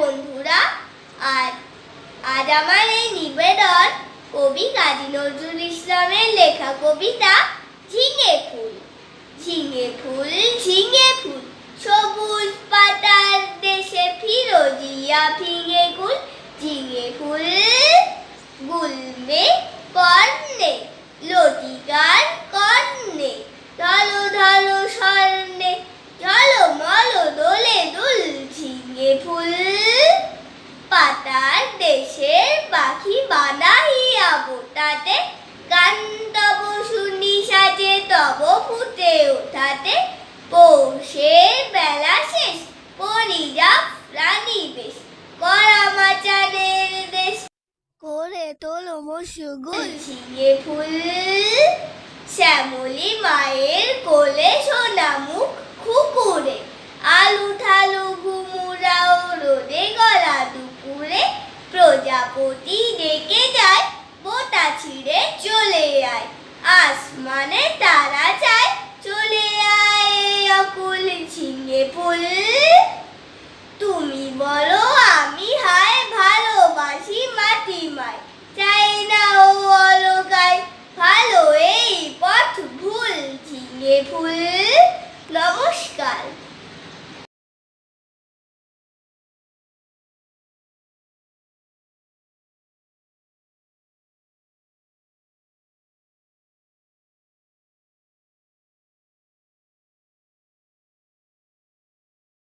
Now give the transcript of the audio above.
বন্ধুরা, আর আজ আমার এই নিবেদন কবি কাজী নজরুল ইসলামের লেখা কবিতা, ঝিঙে ফুল। ঝিঙে ফুল ঝিঙে ফুল, সবুজ পাতার দেশে ফিরোজিয়া ফিঙে ফুল ঝিঙে ফুল গুলমে বোটাতে গান তব শুনি সাজে তব ফুটে ওঠাতে। পৌষের বেলা শেষ পরিজা রানী বেশ। করা মাচারের দেশ। করে তোলো মসুগুল। ঝিঙে ফুল শ্যামলি মায়ের কোলে। মানে তারা চায় চলে আয় অকুল ঝিঙে ফুল। তুমি বলো, আমি হায় ভালোবাসি মাটি মাই চাই না ও অলগায়, ভালো এই পথ ভুল ঝিঙে ফুল। নমস্কার।